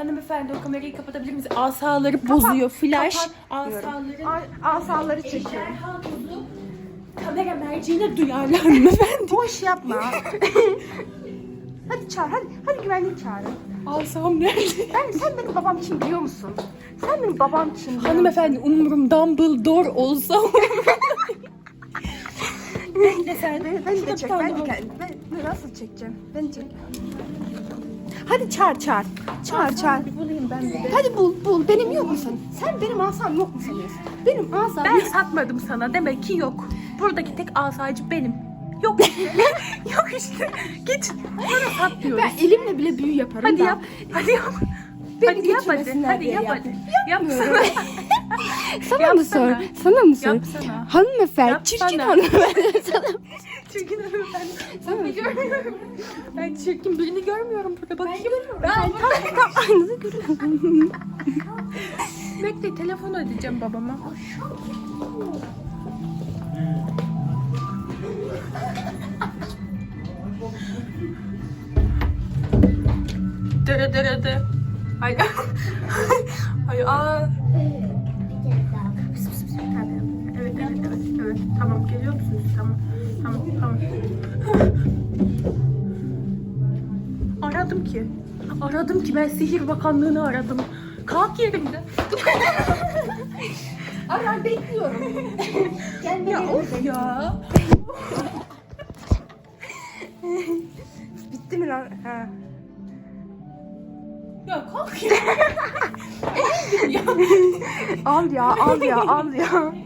Hanımefendi o kamerayı kapatabilir misiniz? Asaları bozuyor. Flash kapat asaları. Al- Asaları çekiyorum. Derhal bozu. Kamera merceğine duyarlı hanımefendi. Boş yapma. hadi çağır hadi. Hadi güvenlik çağırın. Asam nerede? Ben, sen benim babam kim biliyor musun? Sen benim babam kim? biliyor Hanımefendi umurum Dumbledore olsa Bekle sen. Ben, ben de çek. Ben, de, ben, ben nasıl çekeceğim? Ben çek. Hadi çağır çağır. Çağır çağır. Bir bulayım ben bir de. Hadi bul bul. Benim yok musun? Sen benim asam yok mu sanıyorsun? Benim asam Ben yok. satmadım sana. Demek ki yok. Buradaki tek asacı benim. Yok işte. yok işte. Git. Bana sat diyoruz. Ben elimle bile büyü yaparım Hadi da. yap. Hadi yap. Beni hadi yap hadi. götürmesinler Hadi diye yap yap- hadi. Yapsana. Sana mı sor? Sana mı sor? Yapsana. Hanımefendi, Yapsana. çirkin hanımefendi. Sana Çirkin hanımefendi. Seni görmüyorum. Ben çirkin birini görmüyorum burada. Bakayım. Ben tam, tam aynını görüyorum. Bekle telefon ödeyeceğim babama. Dere dere de. Ay. Ay aa. Tamam geliyor? Tamam. Tamam. Aradım ki. Aradım ki ben sihir bakanlığını aradım. Kalk yerimde. Ara bekliyorum. Gelme Ya of ya. Bitti mi lan? Ha. Ya kalk ya. Al ya, al ya, al ya.